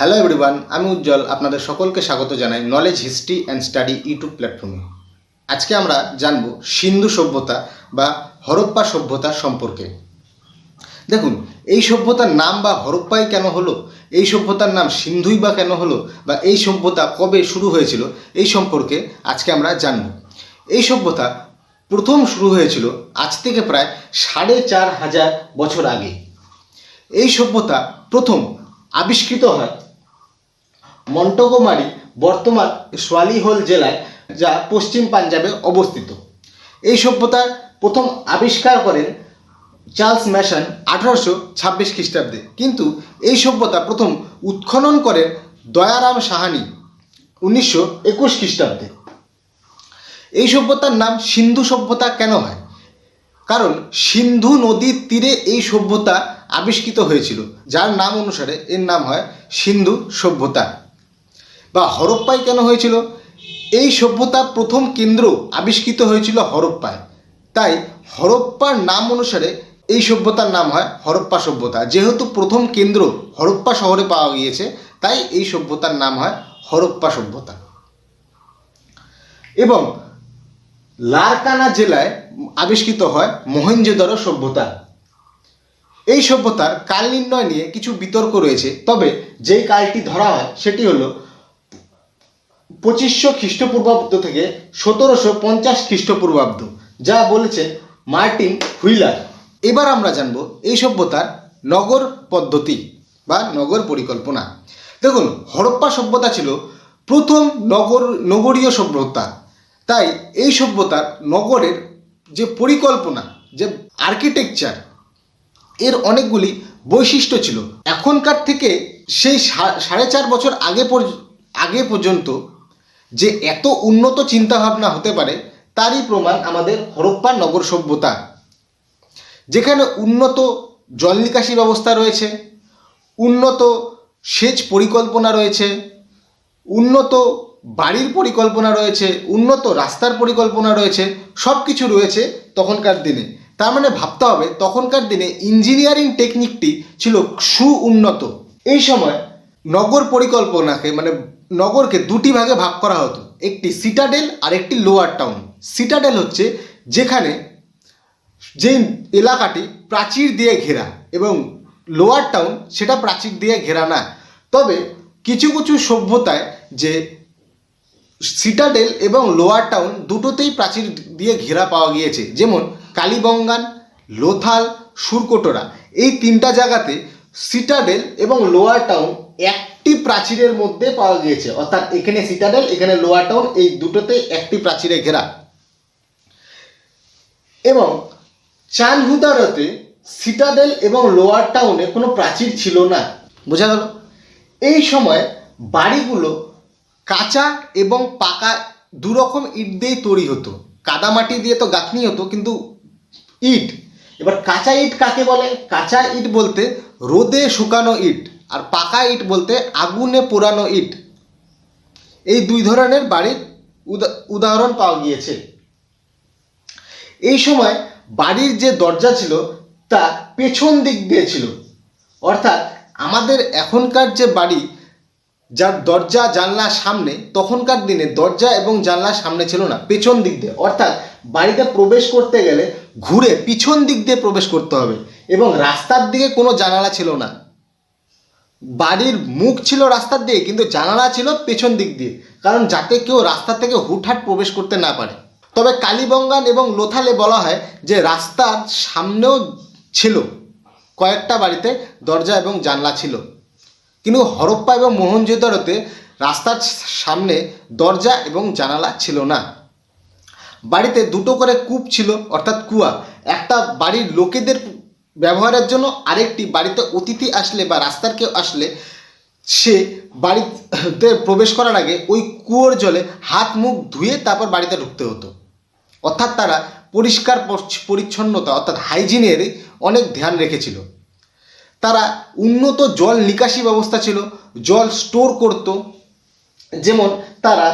Hello everyone আমি উজ্জ্বল, আপনাদের সকলকে স্বাগত জানাই knowledge history and study YouTube প্ল্যাটফর্মে আজকে আমরা জানব সিন্ধু সভ্যতা বা হরপ্পা সভ্যতা সম্পর্কে। দেখুন, এই সভ্যতার নাম বা হরপ্পাই কেন হলো? এই সভ্যতার নাম সিন্ধুই বা কেন হলো? বা এই সভ্যতা কবে শুরু হয়েছিল? এই সম্পর্কে আজকে আমরা জানব। এই সভ্যতা প্রথম শুরু হয়েছিল আজ থেকে প্রায় সাড়ে চার হাজার বছর আগে। এই সভ্যতা প্রথম আবিষ্কৃত হয় মন্টগোমারি বর্তমান সোয়ালিহোল জেলায় যা পশ্চিম পাঞ্জাবে অবস্থিত। এই সভ্যতার প্রথম আবিষ্কার করেন চার্লস ম্যাশন আঠারোশো ছাব্বিশ খ্রিস্টাব্দে। কিন্তু এই সভ্যতা প্রথম উৎখনন করেন দয়ারাম সাহানি উনিশশো একুশ খ্রিস্টাব্দে। এই সভ্যতার নাম সিন্ধু সভ্যতা কেন হয়? কারণ সিন্ধু নদীর তীরে এই সভ্যতা আবিষ্কৃত হয়েছিল, যার নাম অনুসারে এর নাম হয় সিন্ধু সভ্যতা। বা হরপ্পায় কেন হয়েছিল? এই সভ্যতার প্রথম কেন্দ্র আবিষ্কৃত হয়েছিল হরপ্পায় তাই হরপ্পার নাম অনুসারে এই সভ্যতার নাম হয় হরপ্পা সভ্যতা। যেহেতু প্রথম কেন্দ্র হরপ্পা শহরে পাওয়া গিয়েছে, তাই এই সভ্যতার নাম হয় হরপ্পা সভ্যতা। এবং লারকানা জেলায় আবিষ্কৃত হয় মহেঞ্জোদারো সভ্যতা। এই সভ্যতার কাল নির্ণয় নিয়ে কিছু বিতর্ক রয়েছে। তবে যেই কালটি ধরা হয়, সেটি হলো পঁচিশশো খ্রিস্টপূর্বাব্দ থেকে সতেরোশো পঞ্চাশ খ্রিস্টপূর্বাব্দ, যা বলেছেন মার্টিন হুইলার। এবার আমরা জানব এই সভ্যতার নগর পদ্ধতি বা নগর পরিকল্পনা। দেখুন, হরপ্পা সভ্যতা ছিল প্রথম নগর, নগরীয় সভ্যতা। তাই এই সভ্যতার নগরের যে পরিকল্পনা, যে আর্কিটেকচার এর অনেকগুলি বৈশিষ্ট্য ছিল। এখনকার থেকে সেই সাড়ে চার বছর আগে আগে পর্যন্ত যে এত উন্নত চিন্তাভাবনা হতে পারে, তারই প্রমাণ আমাদের হরপ্পা নগর সভ্যতা। যেখানে উন্নত জল নিকাশি ব্যবস্থা রয়েছে, উন্নত সেচ পরিকল্পনা রয়েছে, উন্নত বাড়ির পরিকল্পনা রয়েছে, উন্নত রাস্তার পরিকল্পনা রয়েছে সব কিছু রয়েছে তখনকার দিনে। তার মানে ভাবতে হবে, তখনকার দিনে ইঞ্জিনিয়ারিং টেকনিকটি ছিল সুউন্নত। এই সময় নগর পরিকল্পনাকে মানে নগরকে দুটি ভাগে ভাগ করা হতো। একটি সিটাডেল আর একটি লোয়ার টাউন সিটাডেল হচ্ছে যেখানে যে এলাকাটি প্রাচীর দিয়ে ঘেরা এবং লোয়ার টাউন সেটা প্রাচীর দিয়ে ঘেরা না। তবে কিছু কিছু সভ্যতায় যে সিটাডেল এবং লোয়ার টাউন দুটোতেই প্রাচীর দিয়ে ঘেরা পাওয়া গিয়েছে। যেমন কালীবঙ্গান, লোথাল, সুরকোটরা। এই তিনটা জায়গাতে সিটাডেল এবং লোয়ার টাউন একটি প্রাচীরের মধ্যে পাওয়া গিয়েছে। অর্থাৎ এখানে সিটাডেল এখানে লোয়ার টাউন এই দুটোতে একটি প্রাচীরে ঘেরা। এবং চানহুদারতে সিটাডেল এবং লোয়ার টাউনে কোনো প্রাচীর ছিল না। বোঝা গেল? এই সময় বাড়িগুলো কাঁচা এবং পাকা দুরকম ইট দিয়েই তৈরি হতো। কাদামাটি দিয়ে তো গাঁথনি হতো, কিন্তু ইট এবার কাঁচা ইট কাকে বলে? কাঁচা ইট বলতে রোদে শুকানো ইট। আর পাকা ইট বলতে আগুনে পোড়ানো ইট। এই দুই ধরনের বাড়ির উদা- উদাহরণ পাওয়া গিয়েছে। এই সময় বাড়ির যে দরজা ছিল, তা পেছন দিক দিয়ে ছিল। অর্থাৎ আমাদের এখনকার যে বাড়ি, যার দরজা জানলা সামনে, তখনকার দিনে দরজা এবং জানলা সামনে ছিল না, পেছন দিক দিয়ে। অর্থাৎ বাড়িতে প্রবেশ করতে গেলে ঘুরে পিছন দিক দিয়ে প্রবেশ করতে হবে এবং রাস্তার দিকে কোনো জানালা ছিল না। বাড়ির মুখ ছিল রাস্তার দিয়ে, কিন্তু জানালা ছিল পেছন দিক দিয়ে, কারণ যাতে কেউ রাস্তা থেকে হুটহাট প্রবেশ করতে না পারে। তবে কালীবঙ্গান এবং লোথালে বলা হয় যে রাস্তার সামনেও ছিল কয়েকটা বাড়িতে দরজা এবং জানলা ছিল। কিন্তু হরপ্পা এবং মোহনজোদারোতে রাস্তার সামনে দরজা এবং জানালা ছিল না। বাড়িতে দুটো করে কূপ ছিল, অর্থাৎ কুয়া। একটা বাড়ির লোকেদের ব্যবহারের জন্য আরেকটি বাড়িতে অতিথি আসলে বা রাস্তার কেউ আসলে সে বাড়িতে প্রবেশ করার আগে ওই কুয়োর জলে হাত মুখ ধুয়ে তারপর বাড়িতে ঢুকতে হতো। অর্থাৎ তারা পরিষ্কার পরিচ্ছন্নতা অর্থাৎ হাইজিনের অনেক ধ্যান রেখেছিল। তারা উন্নত জল নিকাশি ব্যবস্থা ছিল, জল স্টোর করত। যেমন তারা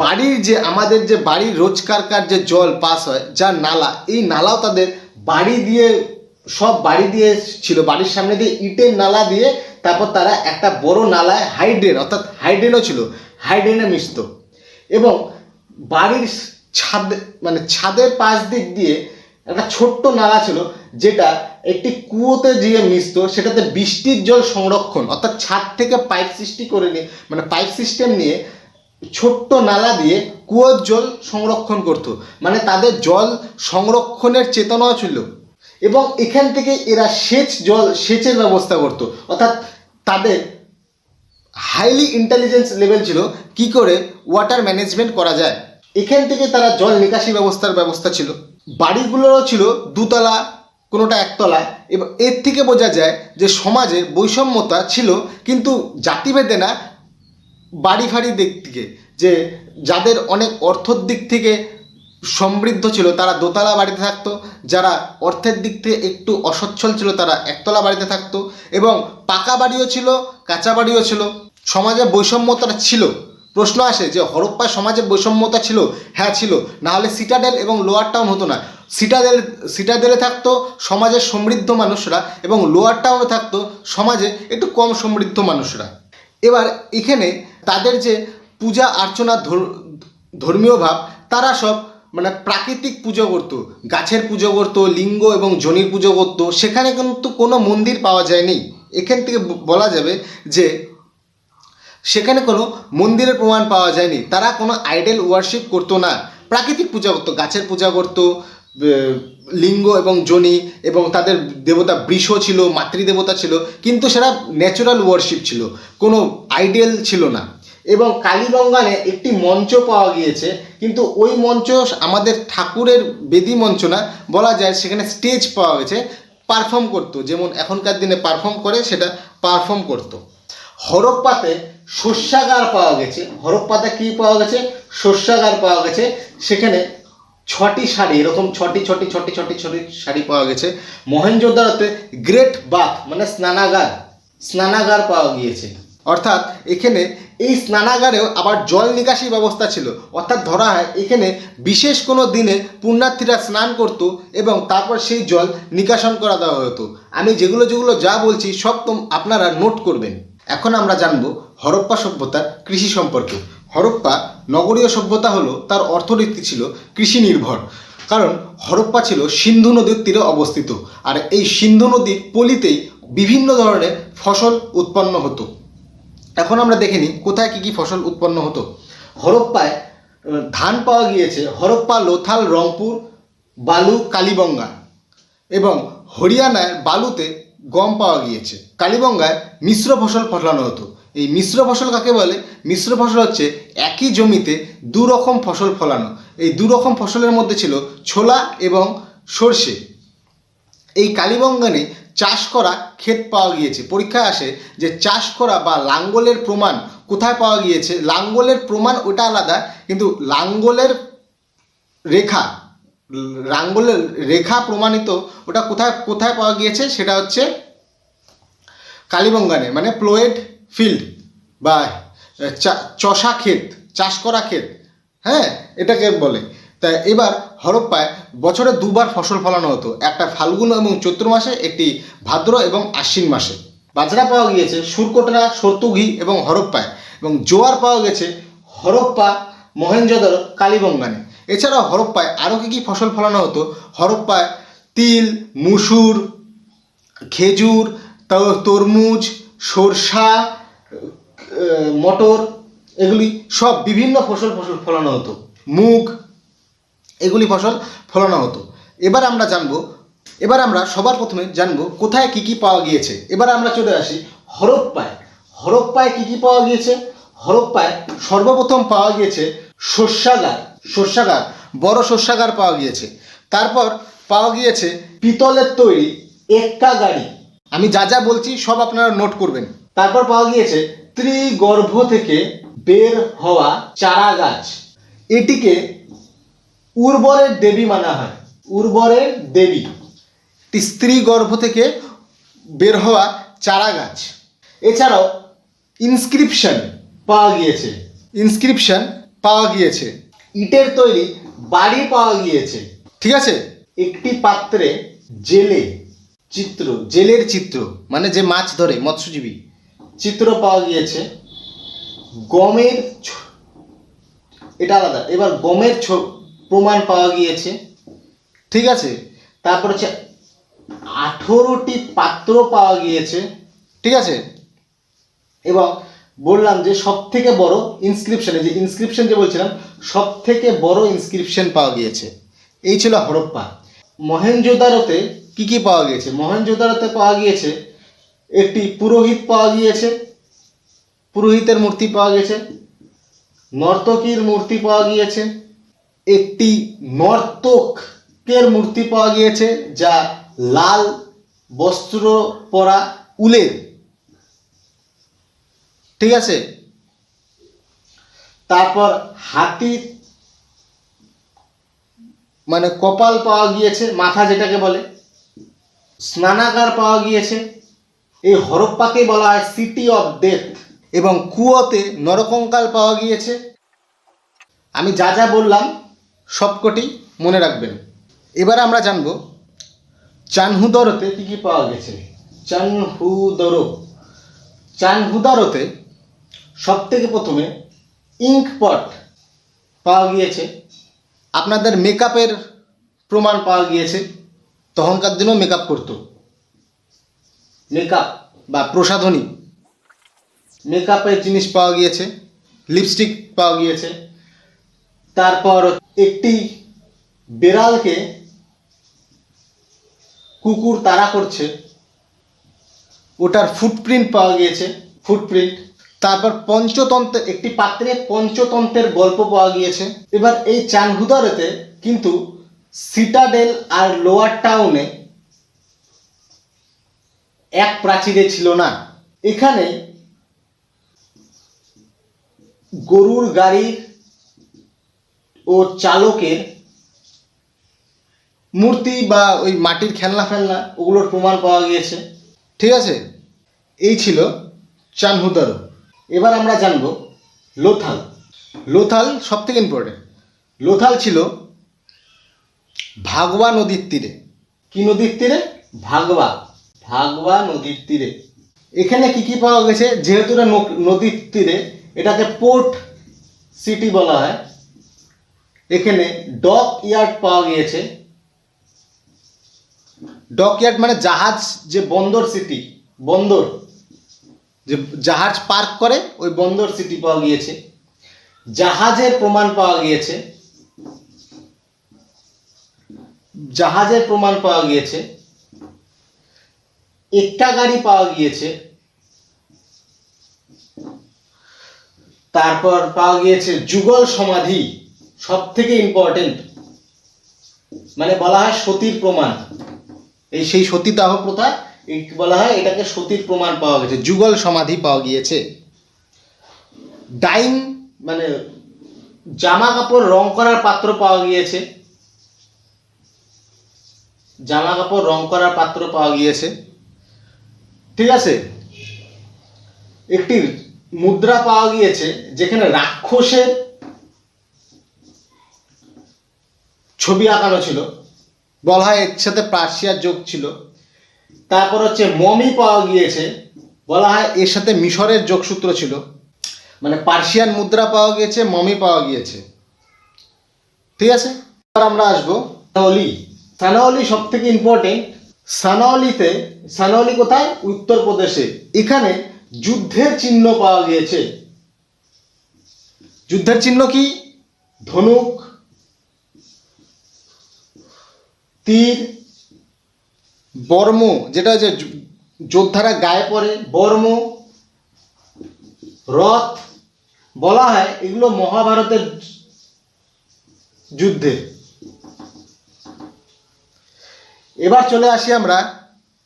বাড়ির যে আমাদের যে বাড়ির রোজকারকার যে জল পাস হয় যা নালা, এই নালাও তাদের বাড়ি দিয়ে সব বাড়ি দিয়ে ছিল, বাড়ির সামনে দিয়ে ইটের নালা দিয়ে তারপর তারা একটা বড় নালায় হাইড্রেন, অর্থাৎ হাইড্রেনও ছিল, হাইড্রেনে মিশত। এবং বাড়ির ছাদ মানে ছাদের পাশ দিক দিয়ে একটা ছোট্ট নালা ছিল, যেটা একটি কুয়োতে গিয়ে মিশত, সেটাতে বৃষ্টির জল সংরক্ষণ, অর্থাৎ ছাদ থেকে পাইপ সৃষ্টি করে নিয়ে মানে পাইপ সিস্টেম নিয়ে ছোট্ট নালা দিয়ে কুয়োর জল সংরক্ষণ করত। মানে তাদের জল সংরক্ষণের চেতনাও ছিল। এবং এখান থেকে এরা সেচ জল, সেচের ব্যবস্থা করত। অর্থাৎ তাদের হাইলি ইন্টেলিজেন্স লেভেল ছিল কি করে ওয়াটার ম্যানেজমেন্ট করা যায়। এখান থেকে তারা জল নিকাশি ব্যবস্থার ব্যবস্থা ছিল। বাড়িগুলোরও ছিল দুতলা, কোনোটা একতলা। এবং, এর থেকে বোঝা যায় যে সমাজে বৈষম্যতা ছিল, কিন্তু জাতিভেদে না বাড়ি ফাড়ি দিক থেকে। যে যাদের অনেক অর্থর দিক থেকে সমৃদ্ধ ছিল, তারা দোতলা বাড়িতে থাকতো, যারা অর্থের দিক থেকে একটু অসচ্ছল ছিল, তারা একতলা বাড়িতে থাকতো এবং পাকা বাড়িও ছিল, কাঁচা বাড়িও ছিল। সমাজে বৈষম্যতা ছিল। প্রশ্ন আসে যে হরপ্পায় সমাজে বৈষম্যতা ছিল? হ্যাঁ ছিল। না হলে সিটাডেল এবং লোয়ার টাউন হতো না। সিটাডেল, সিটাডেলে থাকতো সমাজের সমৃদ্ধ মানুষরা এবং লোয়ার টাউনে থাকতো সমাজে একটু কম সমৃদ্ধ মানুষরা। এবার এখানে তাদের যে পূজা আর্চনা ধর- ধর্মীয় ভাব, তারা সব মানে প্রাকৃতিক পুজো করতো, গাছের পুজো করতো, লিঙ্গ এবং জনির পুজো করতো, সেখানে কিন্তু কোনো মন্দির পাওয়া যায়নি। এখান থেকে বলা যাবে যে সেখানে কোনো মন্দিরের প্রমাণ পাওয়া যায়নি। তারা কোনো আইডেল ওয়ার্শিপ করতো না। প্রাকৃতিক পূজা করতো, গাছের পূজা করতো লিঙ্গ এবং জনি এবং তাদের দেবতা বৃষ ছিল, মাতৃদেবতা ছিল, কিন্তু সেটা ন্যাচারাল ওয়ার্শিপ ছিল। কোনো আইডিয়াল ছিল না। এবং কালীগঙ্গানে একটি মঞ্চ পাওয়া গিয়েছে। কিন্তু ওই মঞ্চ আমাদের ঠাকুরের বেদি মঞ্চ না, বলা যায় সেখানে স্টেজ পাওয়া গেছে পারফর্ম করতো। যেমন এখনকার দিনে পারফর্ম করে, সেটা পারফর্ম করতো। হরপ্পাতে শস্যাগার পাওয়া গেছে। হরপ্পাতে কি পাওয়া গেছে? শস্যাগার পাওয়া গেছে। সেখানে ছটি শাড়ি, এরকম ছটি ছটি ছটি ছটি ছটি শাড়ি পাওয়া গেছে। মহেঞ্জোদারোতে গ্রেট বাথ মানে স্নানাগার স্নানাগার পাওয়া গিয়েছে। অর্থাৎ এখানে এই স্নানাগারেও আবার জল নিকাশি ব্যবস্থা ছিল। অর্থাৎ ধরা হয় এখানে বিশেষ কোনো দিনে পুণ্যার্থীরা স্নান করতো এবং তারপর সেই জল নিকাশন করা দেওয়া হতো। আমি যেগুলো যেগুলো যা বলছি সব আপনারা নোট করবেন। এখন আমরা জানব হরপ্পা সভ্যতার কৃষি সম্পর্কে। হরপ্পা নগরীয় সভ্যতা হলো তার অর্থনীতি ছিল কৃষি নির্ভর কারণ হরপ্পা ছিল সিন্ধু নদীর তীরে অবস্থিত। আর এই সিন্ধু নদীর পলিতেই বিভিন্ন ধরনের ফসল উৎপন্ন হতো। এখন আমরা দেখে নিই কোথায় কী কী ফসল উৎপন্ন হতো। হরপ্পায় ধান পাওয়া গিয়েছে হরপ্পা, লোথাল, রংপুর, বালু, কালীবঙ্গা এবং হরিয়ানায় বালুতে গম পাওয়া গিয়েছে। কালীবঙ্গায় মিশ্র ফসল ফলানো হতো। এই মিশ্র ফসল কাকে বলে? মিশ্র ফসল হচ্ছে একই জমিতে দু রকম ফসল ফলানো। এই দু রকম ফসলের মধ্যে ছিল ছোলা এবং সর্ষে। এই কালীবঙ্গানে চাষ করা ক্ষেত পাওয়া গিয়েছে। পরীক্ষায় আসে যে চাষ করা বা লাঙ্গলের প্রমাণ কোথায় পাওয়া গিয়েছে? লাঙ্গলের প্রমাণ ওটা আলাদা, কিন্তু লাঙ্গলের রেখা লাঙ্গলের রেখা প্রমাণিত ওটা কোথায় কোথায় পাওয়া গিয়েছে সেটা হচ্ছে কালীবঙ্গানে মানে প্লোয়েড ফিল্ড বা চষা ক্ষেত, চাষ করা ক্ষেত। হ্যাঁ এটাকে বলে। তা এবার হরপ্পায় বছরে দুবার ফসল ফলানো হতো। একটা ফাল্গুন এবং চৈত্র মাসে, একটি ভাদ্র এবং আশ্বিন মাসে। বাজরা পাওয়া গিয়েছে সুরকোটরা সর্তুঘি এবং হরপ্পায় এবং জোয়ার পাওয়া গেছে হরপ্পা মহেঞ্জোদারো কালীবঙ্গানে। এছাড়াও হরপ্পায় আরও কী কী ফসল ফলানো হতো? হরপ্পায় তিল, মুসুর, খেজুর তরমুজ, সরষা মটর, এগুলি সব বিভিন্ন ফসল ফসল ফলানো হতো। মুগ এগুলি ফসল ফলানো হতো। এবার আমরা জানব, এবার আমরা সবার প্রথমে জানব কোথায় কি কি পাওয়া গিয়েছে। এবার আমরা চলে আসি হরপ্পায়। হরপ্পায় কি কি পাওয়া গিয়েছে? হরপ্পায় সর্বপ্রথম পাওয়া গিয়েছে শস্যাগার। শস্যাগার, বড় শস্যাগার পাওয়া গিয়েছে। তারপর পাওয়া গিয়েছে পিতলের তৈরি এক্কা গাড়ি। আমি যা যা বলছি সব আপনারা নোট করবেন। তারপর পাওয়া গিয়েছে ত্রিগর্ভ থেকে বের হওয়া চারা গাছ। এটিকে উর্বরের দেবী মানা হয়। উর্বরের দেবী। স্ত্রী গর্ভ থেকে বের হওয়া চারা গাছ এছাড়াও ইনস্ক্রিপশন পাওয়া গিয়েছে। ইনস্ক্রিপশন পাওয়া গিয়েছে। ইটের তৈরি বাড়ি পাওয়া গিয়েছে। ঠিক আছে? একটি পাত্রে জেলে চিত্র, জেলের চিত্র মানে যে মাছ ধরে, মৎস্যজীবী, চিত্র পাওয়া গিয়েছে। গমের এটা আলাদা। এবার গমের প্রমাণ পাওয়া গিয়েছে। ঠিক আছে? তারপর হচ্ছে আঠেরোটি পাত্র পাওয়া গিয়েছে। ঠিক আছে? এবং বললাম যে সব থেকে বড় ইনস্ক্রিপশনে যে ইনস্ক্রিপশন যে বলছিলাম সব থেকে বড় ইনস্ক্রিপশন পাওয়া গিয়েছে। এই ছিল হরপ্পা। মহেঞ্জোদারোতে কি কি পাওয়া গিয়েছে? মহেঞ্জোদারোতে পাওয়া গিয়েছে একটি পুরোহিত পাওয়া গিয়েছে, পুরোহিতের মূর্তি পাওয়া গেছে নর্তকীর মূর্তি পাওয়া গিয়েছে একটি নর্তকের মূর্তি পাওয়া গিয়েছে, যা লাল বস্ত্র পরা উলের। ঠিক আছে? তারপর হাতির মানে কপাল পাওয়া গিয়েছে, মাথা যেটাকে বলে। স্নানাগার পাওয়া গিয়েছে। এই হরপ্পাকেই বলা হয় সিটি অফ ডেথ এবং কুয়োতে নরকঙ্কাল পাওয়া গিয়েছে। আমি যা যা বললাম সবকটি মনে রাখবেন। এবার আমরা জানব, চানহুদরতে কি কি পাওয়া গেছে? চানহুদর। চানহুদারতে সব থেকে প্রথমে ইঙ্ক পট পাওয়া গিয়েছে। আপনাদের মেকআপের প্রমাণ পাওয়া গিয়েছে। তখনকার দিনেও মেকআপ করতো। মেকআপ বা প্রসাধনী। মেকআপের জিনিস পাওয়া গিয়েছে। লিপস্টিক পাওয়া গিয়েছে। তারপর একটি বেড়ালকে কুকুর তাড়া করছে। ওটার ফুটপ্রিন্ট পাওয়া গিয়েছে ফুটপ্রিন্ট তারপর পঞ্চতন্ত্রের, একটি পাত্রে পঞ্চতন্ত্রের গল্প পাওয়া গিয়েছে। এবার এই চানহুদারেতে কিন্তু সিটাডেল আর লোয়ার টাউনে এক প্রাচীরে ছিল না। এখানে গরুর গাড়ির ও চালকের মূর্তি বা ওই মাটির খেলনা ফেলনা ওগুলোর প্রমাণ পাওয়া গিয়েছে। ঠিক আছে? এই ছিল চানহুদারো। এবার আমরা জানব লোথাল। লোথাল সব থেকে ইম্পর্টেন্ট লোথাল ছিল ভাগবা নদীর তীরে। কি নদীর তীরে? ভাগবা। ভাগবা নদীর তীরে। এখানে কি কি পাওয়া গেছে? যেহেতু নদীর তীরে, এটাকে পোর্ট সিটি বলা হয়। এখানে ডক ইয়ার্ড পাওয়া গিয়েছে। ডক ইয়ার্ড মানে জাহাজ যে বন্দর সিটি বন্দর। যে জাহাজ পার্ক করে, ওই বন্দর সিটি পাওয়া গিয়েছে। জাহাজের প্রমাণ পাওয়া গিয়েছে। জাহাজের প্রমাণ পাওয়া গিয়েছে। একটা গাড়ি পাওয়া গিয়েছে। তারপর পাওয়া গিয়েছে যুগল সমাধি। সব থেকে ইম্পর্টেন্ট মানে বলা হয় সতীর প্রমাণ। এই সেই সতীদাহ প্রথা, এই বলা হয় এটাকে সতীর প্রমাণ পাওয়া গেছে, যুগল সমাধি পাওয়া গিয়েছে। ডাইং মানে জামা কাপড় রং করার পাত্র পাওয়া গিয়েছে। জামা কাপড় রং করার পাত্র পাওয়া গিয়েছে। ঠিক আছে? একটি মুদ্রা পাওয়া গিয়েছে, যেখানে রাক্ষসের ছবি আঁকানো ছিল। বলা হয় এর সাথে পার্সিয়ার যোগ ছিল। তারপর হচ্ছে মমি পাওয়া গিয়েছে। বলা হয় এর সাথে মিশরের যোগসূত্র ছিল। মানে পার্সিয়ান মুদ্রা পাওয়া গিয়েছে, মমি পাওয়া গিয়েছে। ঠিক আছে? এবার আমরা আসব সানাওলি। সানাওলি সব থেকে ইম্পর্টেন্ট সানাওলিতে, সানাওলি কোথায়? উত্তরপ্রদেশে। এখানে যুদ্ধের চিহ্ন পাওয়া গিয়েছে। যুদ্ধের চিহ্ন কি? ধনুক তীর বর্ম, যেটা যে, যোদ্ধারা গায়ে পরে বর্ম, রথ, বলা হয় এগুলো মহাভারতের যুদ্ধে। এবার চলে আসি আমরা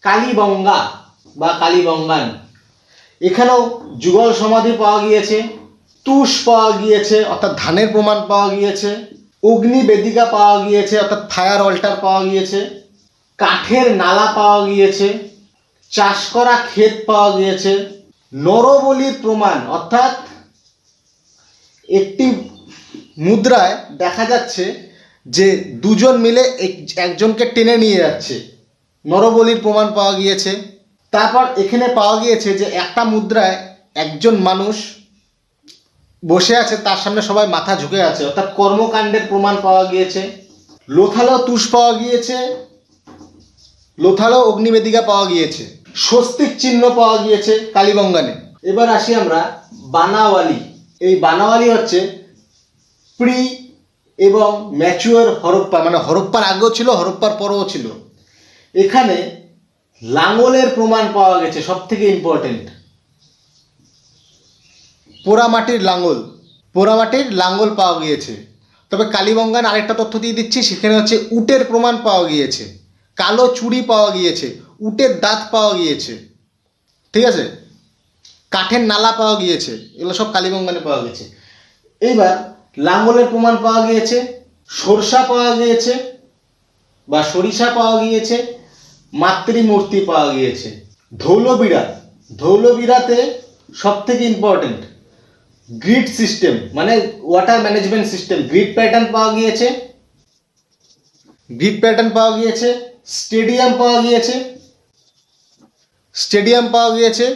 কালীবঙ্গা বা কালীবঙ্গান। এখানেও যুগল সমাধি পাওয়া গিয়েছে, তুষ পাওয়া গিয়েছে, অর্থাৎ ধানের প্রমাণ পাওয়া গিয়েছে। অগ্নি বেদিকা পাওয়া গিয়েছে, অর্থাৎ ফায়ার অল্টার পাওয়া গিয়েছে, কাঠের নালা পাওয়া গিয়েছে, চাষ করা ক্ষেত পাওয়া গিয়েছে, নরবলির প্রমাণ, অর্থাৎ একটি মুদ্রায় দেখা যাচ্ছে যে দুজন মিলে এক- একজনকে টেনে নিয়ে যাচ্ছে। নরবলির প্রমাণ পাওয়া গিয়েছে। তারপর এখানে পাওয়া গিয়েছে যে একটা মুদ্রায় একজন মানুষ বসে আছে, তার সামনে সবাই মাথা ঝুঁকে আছে। অর্থাৎ কর্মকাণ্ডের প্রমাণ পাওয়া গিয়েছে। লোথালো তুষ পাওয়া গিয়েছে। লোথালো অগ্নিবেদিকা পাওয়া গিয়েছে। স্বস্তিক চিহ্ন পাওয়া গিয়েছে কালীবঙ্গানে। এবার আসি আমরা বানাওয়ালি। এই বানাওয়ালি হচ্ছে প্রি এবং ম্যাচুয়ার হরপ্পা মানে হরপ্পার আগেও ছিল, হরপ্পার পরেও ছিল। এখানে লাঙ্গলের প্রমাণ পাওয়া গেছে সব থেকে ইম্পর্টেন্ট পোড়ামাটির লাঙ্গল পোড়ামাটির লাঙ্গল পাওয়া গিয়েছে। তবে কালীবঙ্গান আরেকটা তথ্য দিয়ে দিচ্ছি, সেখানে হচ্ছে উটের প্রমাণ পাওয়া গিয়েছে। কালো চুড়ি পাওয়া গিয়েছে, উটের দাঁত পাওয়া গিয়েছে। ঠিক আছে? কাঠের নালা পাওয়া গিয়েছে, এগুলো সব কালীবঙ্গানে পাওয়া গেছে এইবার লাঙ্গলের প্রমাণ পাওয়া গিয়েছে, সরষা পাওয়া গিয়েছে বা সরিষা পাওয়া গিয়েছে, মাতৃমূর্তি পাওয়া গিয়েছে। ধৌলবিড়া, ধৌলবিড়াতে সব থেকে ইম্পর্টেন্ট গ্রিড সিস্টেম মানে water management system. Grid pattern পাওয়া গিয়েছে, গ্রিড প্যাটার্ন পাওয়া গিয়েছে, স্টেডিয়াম পাওয়া গিয়েছে, স্টেডিয়াম পাওয়া গিয়েছে,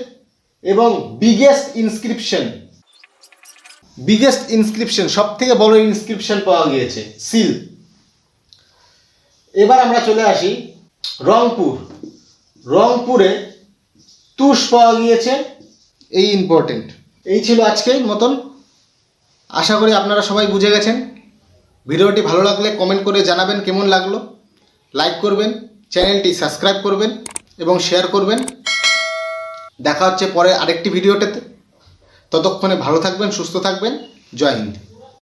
এবং বিগেস্ট ইনস্ক্রিপশন বিগেস্ট ইনস্ক্রিপশন সব থেকে বড় ইনস্ক্রিপশন পাওয়া গিয়েছে সিল এবার আমরা চলে আসি রংপুর। রংপুরে তুষ পাওয়া গিয়েছে, এই ইম্পর্টেন্ট এই ছিল আজকে মতন। আশা করি আপনারা সবাই বুঝে গেছেন। ভিডিওটি ভালো লাগলে কমেন্ট করে জানাবেন কেমন লাগল। লাইক করবেন, চ্যানেলটি সাবস্ক্রাইব করবেন এবং শেয়ার করবেন। দেখা হচ্ছে পরে আরেকটি ভিডিওটাতে ততক্ষণে ভালো থাকবেন, সুস্থ থাকবেন। জয় হিন্দ।